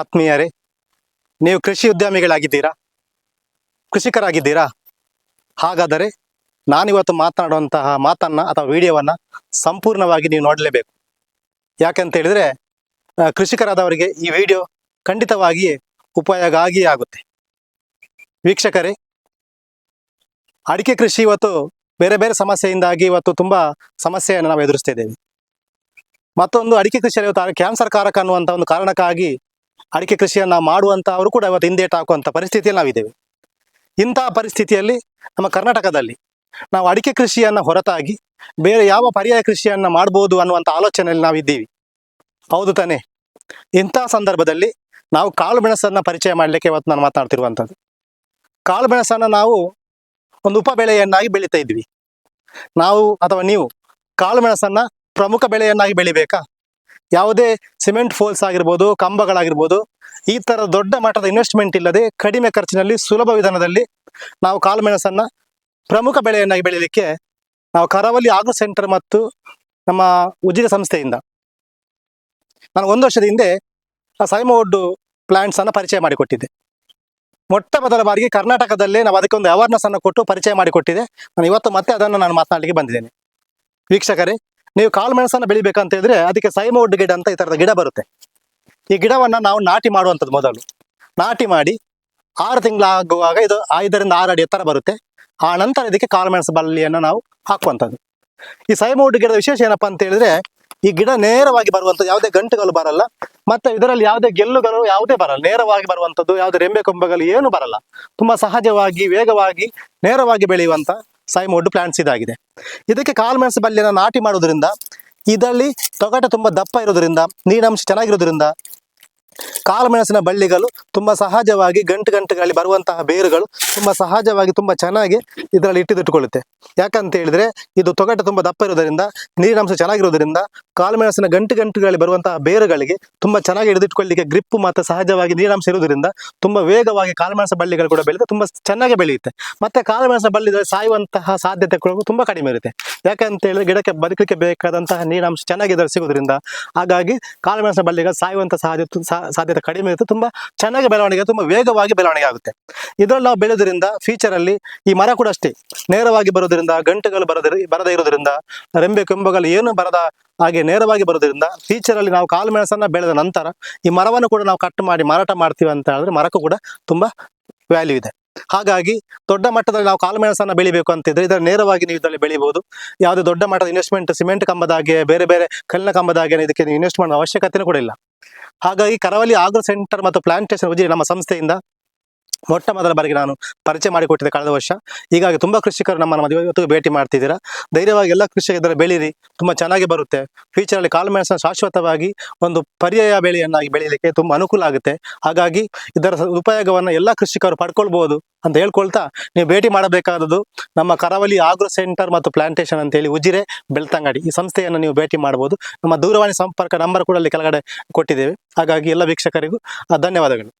ಆತ್ಮೀಯರೇ, ನೀವು ಕೃಷಿ ಉದ್ಯಮಿಗಳಾಗಿದ್ದೀರಾ? ಕೃಷಿಕರಾಗಿದ್ದೀರಾ? ಹಾಗಾದರೆ ನಾನಿವತ್ತು ಮಾತನಾಡುವಂತಹ ಮಾತನ್ನ ಅಥವಾ ವಿಡಿಯೋವನ್ನ ಸಂಪೂರ್ಣವಾಗಿ ನೀವು ನೋಡಲೇಬೇಕು. ಯಾಕಂತ ಹೇಳಿದ್ರೆ ಕೃಷಿಕರಾದವರಿಗೆ ಈ ವಿಡಿಯೋ ಖಂಡಿತವಾಗಿ ಉಪಯೋಗ ಆಗಿಯೇ ಆಗುತ್ತೆ. ವೀಕ್ಷಕರೇ, ಅಡಿಕೆ ಕೃಷಿ ಇವತ್ತು ಬೇರೆ ಬೇರೆ ಸಮಸ್ಯೆಯಿಂದಾಗಿ ಇವತ್ತು ತುಂಬ ಸಮಸ್ಯೆಯನ್ನು ನಾವು ಎದುರಿಸ್ತಿದ್ದೇವೆ ಮತ್ತೊಂದು ಅಡಿಕೆ ಕೃಷಿಯಲ್ಲಿ ಇವತ್ತು ಕ್ಯಾನ್ಸರ್ ಕಾರಕ ಅನ್ನುವಂಥ ಒಂದು ಕಾರಣಕ್ಕಾಗಿ ಅಡಿಕೆ ಕೃಷಿಯನ್ನು ಮಾಡುವಂಥವರು ಕೂಡ ಇವತ್ತು ಹಿಂದೇಟು ಹಾಕುವಂಥ ಪರಿಸ್ಥಿತಿಯಲ್ಲಿ ನಾವಿದ್ದೇವೆ. ಇಂಥ ಪರಿಸ್ಥಿತಿಯಲ್ಲಿ ನಮ್ಮ ಕರ್ನಾಟಕದಲ್ಲಿ ನಾವು ಅಡಿಕೆ ಕೃಷಿಯನ್ನು ಹೊರತಾಗಿ ಬೇರೆ ಯಾವ ಪರ್ಯಾಯ ಕೃಷಿಯನ್ನು ಮಾಡ್ಬೋದು ಅನ್ನುವಂಥ ಆಲೋಚನೆಯಲ್ಲಿ ನಾವಿದ್ದೀವಿ. ಹೌದು ತಾನೇ? ಇಂಥ ಸಂದರ್ಭದಲ್ಲಿ ನಾವು ಕಾಳು ಮೆಣಸನ್ನು ಪರಿಚಯ ಮಾಡಲಿಕ್ಕೆ ಇವತ್ತು ನಾನು ಮಾತನಾಡ್ತಿರುವಂಥದ್ದು. ಕಾಳು ಮೆಣಸನ್ನು ನಾವು ಒಂದು ಉಪ ಬೆಳೆಯನ್ನಾಗಿ ಬೆಳೀತಾ ಇದ್ವಿ. ನಾವು ಅಥವಾ ನೀವು ಕಾಳು ಮೆಣಸನ್ನು ಪ್ರಮುಖ ಬೆಳೆಯನ್ನಾಗಿ ಬೆಳಿಬೇಕಾ? ಯಾವುದೇ ಸಿಮೆಂಟ್ ಫೋಲ್ಸ್ ಆಗಿರ್ಬೋದು, ಕಂಬಗಳಾಗಿರ್ಬೋದು, ಈ ತರ ದೊಡ್ಡ ಮಟ್ಟದ ಇನ್ವೆಸ್ಟ್ಮೆಂಟ್ ಇಲ್ಲದೆ ಕಡಿಮೆ ಖರ್ಚಿನಲ್ಲಿ ಸುಲಭ ವಿಧಾನದಲ್ಲಿ ನಾವು ಕಾಳು ಮೆಣಸನ್ನ ಪ್ರಮುಖ ಬೆಳೆಯನ್ನಾಗಿ ಬೆಳೆಯಲಿಕ್ಕೆ ನಾವು ಕರಾವಳಿ ಆಗ್ರೋ ಸೆಂಟರ್ ಮತ್ತು ನಮ್ಮ ಉಜಿರ ಸಂಸ್ಥೆಯಿಂದ ನಾನು ಒಂದು ವರ್ಷದ ಹಿಂದೆ ಆ ಸೈಮೋಡ್ ಪ್ಲಾಂಟ್ಸ್ ಅನ್ನ ಪರಿಚಯ ಮಾಡಿಕೊಟ್ಟಿದ್ದೆ. ಮೊಟ್ಟ ಮೊದಲ ಬಾರಿಗೆ ಕರ್ನಾಟಕದಲ್ಲೇ ನಾವು ಅದಕ್ಕೆ ಒಂದು ಅವೇರ್ನೆಸ್ ಅನ್ನು ಕೊಟ್ಟು ಪರಿಚಯ ಮಾಡಿಕೊಟ್ಟಿದೆ. ನಾನು ಇವತ್ತು ಮತ್ತೆ ಅದನ್ನು ನಾನು ಮಾತನಾಡಲಿಕ್ಕೆ ಬಂದಿದ್ದೇನೆ. ವೀಕ್ಷಕರೇ ನೀವು ಕಾಳು ಮೆಣಸನ್ನ ಬೆಳಿಬೇಕಂತ ಹೇಳಿದ್ರೆ ಅದಕ್ಕೆ ಸೈಮೋಡ್ ಗಿಡ ಅಂತ ಈ ತರದ ಗಿಡ ಬರುತ್ತೆ. ಈ ಗಿಡವನ್ನ ನಾವು ನಾಟಿ ಮಾಡುವಂಥದ್ದು ಮೊದಲು. ನಾಟಿ ಮಾಡಿ ಆರು ತಿಂಗಳಾಗುವಾಗ ಇದು ಐದರಿಂದ ಆರು ಅಡಿ ಎತ್ತರ ಬರುತ್ತೆ. ಆ ನಂತರ ಇದಕ್ಕೆ ಕಾಳು ಮೆಣಸು ಬಳ್ಳಿಯನ್ನು ನಾವು ಹಾಕುವಂಥದ್ದು. ಈ ಸೈಮೋಡ್ ಗಿಡದ ವಿಶೇಷ ಏನಪ್ಪಾ ಅಂತ ಹೇಳಿದ್ರೆ ಈ ಗಿಡ ನೇರವಾಗಿ ಬರುವಂಥದ್ದು ಯಾವುದೇ ಗಂಟುಗಳು ಬರಲ್ಲ. ಮತ್ತೆ ಇದರಲ್ಲಿ ಯಾವುದೇ ಗೆಲ್ಲುಗಳು ಯಾವುದೇ ಬರಲ್ಲ. ನೇರವಾಗಿ ಬರುವಂಥದ್ದು, ಯಾವುದೇ ರೆಂಬೆ ಕೊಂಬೆಗಳು ಏನು ಬರಲ್ಲ. ತುಂಬಾ ಸಹಜವಾಗಿ, ವೇಗವಾಗಿ, ನೇರವಾಗಿ ಬೆಳೆಯುವಂತ ಸೈಮೋಡ್ ಪ್ಲಾಂಟ್ಸ್ ಇದಾಗಿದೆ. ಇದಕ್ಕೆ ಕಾಳು ಮೆಣಸು ಬಳ್ಳಿಯನ್ನು ನಾಟಿ ಮಾಡೋದ್ರಿಂದ, ಇದರಲ್ಲಿ ತೊಗಟೆ ತುಂಬಾ ದಪ್ಪ ಇರೋದ್ರಿಂದ ನೀರಿನಂಶ ಚೆನ್ನಾಗಿರೋದ್ರಿಂದ ಕಾಳು ಮೆಣಸಿನ ಬಳ್ಳಿಗಳು ತುಂಬಾ ಸಹಜವಾಗಿ ಗಂಟು ಗಂಟುಗಳಲ್ಲಿ ಬರುವಂತಹ ಬೇರುಗಳು ತುಂಬಾ ಸಹಜವಾಗಿ ತುಂಬಾ ಚೆನ್ನಾಗಿ ಇದರಲ್ಲಿ ಇಟ್ಟಿದಿಟ್ಟುಕೊಳ್ಳುತ್ತೆ. ಯಾಕಂತ ಹೇಳಿದ್ರೆ ಇದು ತೊಗಟೆ ತುಂಬಾ ದಪ್ಪ ಇರೋದ್ರಿಂದ ನೀರಿನಂಶ ಚೆನ್ನಾಗಿರೋದ್ರಿಂದ ಕಾಳು ಮೆಣಸಿನ ಗಂಟು ಗಂಟುಗಳಲ್ಲಿ ಬರುವಂತಹ ಬೇರುಗಳಿಗೆ ತುಂಬಾ ಚೆನ್ನಾಗಿ ಹಿಡಿದಿಟ್ಕೊಳ್ಳಿಕ್ಕೆ ಗ್ರಿಪ್ ಮತ್ತು ಸಹಜವಾಗಿ ನೀರಾಂಶ ಇರೋದ್ರಿಂದ ತುಂಬಾ ವೇಗವಾಗಿ ಕಾಳು ಮೆಣಸು ಬಳ್ಳಿಗಳು ಕೂಡ ಬೆಳೆದು ತುಂಬಾ ಚೆನ್ನಾಗಿ ಬೆಳೆಯುತ್ತೆ. ಮತ್ತೆ ಕಾಳು ಬಳ್ಳಿ ಸಾಯುವಂತಹ ಸಾಧ್ಯತೆ ಕೂಡ ತುಂಬಾ ಕಡಿಮೆ ಇರುತ್ತೆ. ಯಾಕಂತ ಹೇಳಿದ್ರೆ ಗಿಡಕ್ಕೆ ಬದುಕಲಿಕ್ಕೆ ಬೇಕಾದಂತಹ ನೀರಾಂಶ ಚೆನ್ನಾಗಿ ಇದರಲ್ಲಿ ಸಿಗೋದ್ರಿಂದ ಹಾಗಾಗಿ ಕಾಳು ಬಳ್ಳಿಗಳು ಬಳ್ಳಿಗಳು ಸಾಯುವಂತ ಸಾಧ್ಯತೆ ಸಾಧ್ಯತೆ ಕಡಿಮೆ ಇರುತ್ತೆ, ತುಂಬಾ ಚೆನ್ನಾಗಿ ಬೆಳವಣಿಗೆ, ತುಂಬಾ ವೇಗವಾಗಿ ಬೆಳವಣಿಗೆ ಆಗುತ್ತೆ. ಇದರಲ್ಲಿ ನಾವು ಬೆಳೆಯೋದ್ರಿಂದ ಫ್ಯೂಚರ್ ಅಲ್ಲಿ ಈ ಮರ ಕೂಡ ಅಷ್ಟೇ. ನೇರವಾಗಿ ಬರೋದ್ರಿಂದ ಗಂಟುಗಳು ಬರದ ಬರದೇ ಇರೋದ್ರಿಂದ ರೆಂಬೆ, ಕೆಂಬುಗಳು ಏನು ಬರದ ಹಾಗೆ ನೇರವಾಗಿ ಬರೋದ್ರಿಂದ ಫ್ಯೂಚರ್ ಅಲ್ಲಿ ನಾವು ಕಾಳು ಮೆಣಸನ್ನ ಬೆಳೆದ ನಂತರ ಈ ಮರವನ್ನು ಕೂಡ ನಾವು ಕಟ್ ಮಾಡಿ, ಮಾರಾಟ ಮಾಡ್ತೀವಿ ಅಂತ ಹೇಳಿದ್ರೆ ಮರಕ್ಕೂ ಕೂಡ ತುಂಬಾ ವ್ಯಾಲ್ಯೂ ಇದೆ. ಹಾಗಾಗಿ ದೊಡ್ಡ ಮಟ್ಟದಲ್ಲಿ ನಾವು ಕಾಲು ಮೆಣಸನ್ನ ಬೆಳಿಬೇಕು ಅಂತಿದ್ರೆ ಇದರ ನೇರವಾಗಿ ನೀವು ಇದರಲ್ಲಿ ಬೆಳಿಬಹುದು ಯಾವುದೇ ದೊಡ್ಡ ಮಟ್ಟದ ಇನ್ವೆಸ್ಟ್ಮೆಂಟ್ ಸಿಮೆಂಟ್ ಕಂಬದ ಹಾಗೆ, ಬೇರೆ ಬೇರೆ ಕಲ್ಲಿನ ಕಂಬದ ಹಾಗೆ ಇದಕ್ಕೆ ನೀವು ಇನ್ವೆಸ್ಟ್ ಮಾಡೋ ಅವಶ್ಯಕತೆನೂ ಕೂಡ ಇಲ್ಲ. ಹಾಗಾಗಿ ಕರಾವಳಿ ಆಗ್ರೋ ಸೆಂಟರ್ ಮತ್ತು ಪ್ಲಾಂಟೇಶನ್ ಉಜಿರೆ ನಮ್ಮ ಸಂಸ್ಥೆಯಿಂದ ಮೊಟ್ಟ ಮೊದಲ ಬಾರಿಗೆ ನಾನು ಪರಿಚಯ ಮಾಡಿಕೊಟ್ಟಿದ್ದೆ ಕಳೆದ ವರ್ಷ. ಹೀಗಾಗಿ ತುಂಬಾ ಕೃಷಿಕರು ನಮ್ಮನ್ನು ಮದುವೆ ಇವತ್ತು ಭೇಟಿ ಮಾಡ್ತಿದ್ದೀರಾ. ಧೈರ್ಯವಾಗಿ ಎಲ್ಲ ಕೃಷಿ ಇದರ ಬೆಳೀರಿ. ತುಂಬಾ ಚೆನ್ನಾಗಿ ಬರುತ್ತೆ. ಫ್ಯೂಚರ್ ಅಲ್ಲಿ ಕಾಳು ಮೆಣಸನ್ನು ಶಾಶ್ವತವಾಗಿ ಒಂದು ಪರ್ಯಾಯ ಬೆಳೆಯನ್ನಾಗಿ ಬೆಳೀಲಿಕ್ಕೆ ತುಂಬಾ ಅನುಕೂಲ ಆಗುತ್ತೆ. ಹಾಗಾಗಿ ಇದರ ಉಪಯೋಗವನ್ನು ಎಲ್ಲ ಕೃಷಿಕರು ಪಡ್ಕೊಳ್ಬೋದು ಅಂತ ಹೇಳ್ಕೊಳ್ತಾ ನೀವು ಭೇಟಿ ಮಾಡಬೇಕಾದದ್ದು ನಮ್ಮ ಕರಾವಳಿ ಆಗ್ರೋ ಸೆಂಟರ್ ಮತ್ತು ಪ್ಲಾಂಟೇಶನ್ ಅಂತ ಹೇಳಿ ಉಜಿರೆ, ಬೆಳ್ತಂಗಡಿ ಈ ಸಂಸ್ಥೆಯನ್ನು ನೀವು ಭೇಟಿ ಮಾಡಬಹುದು ನಮ್ಮ ದೂರವಾಣಿ ಸಂಪರ್ಕ ನಂಬರ್ ಕೂಡ ಅಲ್ಲಿ ಕೆಳಗಡೆ ಕೊಟ್ಟಿದ್ದೇವೆ. ಹಾಗಾಗಿ ಎಲ್ಲ ವೀಕ್ಷಕರಿಗೂ ಧನ್ಯವಾದಗಳು.